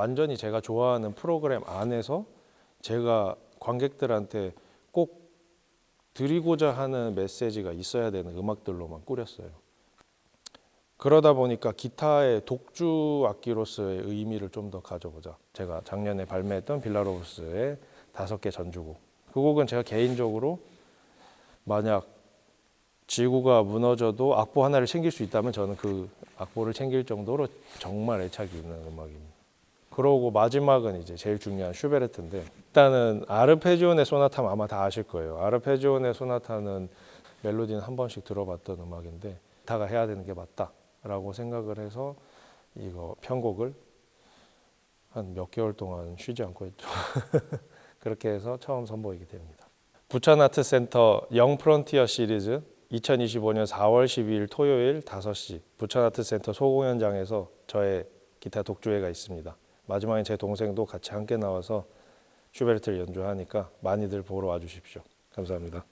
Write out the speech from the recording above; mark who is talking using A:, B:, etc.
A: 완전히 제가 좋아하는 프로그램 안에서 제가 관객들한테 꼭 드리고자 하는 메시지가 있어야 되는 음악들로만 꾸렸어요. 그러다 보니까 기타의 독주 악기로서의 의미를 좀 더 가져보자. 제가 작년에 발매했던 빌라로브스의 다섯 개 전주곡. 그 곡은 제가 개인적으로 만약 지구가 무너져도 악보 하나를 챙길 수 있다면 저는 그 악보를 챙길 정도로 정말 애착이 있는 음악입니다. 그러고 마지막은 이제 제일 중요한 슈베르트인데 일단은 아르페지오네 소나타 아마 다 아실 거예요. 아르페지오네 소나타는 멜로디는 한 번씩 들어봤던 음악인데 기타가 해야 되는 게 맞다라고 생각을 해서 이거 편곡을 한 몇 개월 동안 쉬지 않고 했죠. 그렇게 해서 처음 선보이게 됩니다. 부천 아트 센터 영 프론티어 시리즈 2025년 4월 12일 토요일 5시 부천 아트 센터 소공연장에서 저의 기타 독주회가 있습니다. 마지막에 제 동생도 같이 함께 나와서 슈베르트를 연주하니까 많이들 보러 와주십시오. 감사합니다.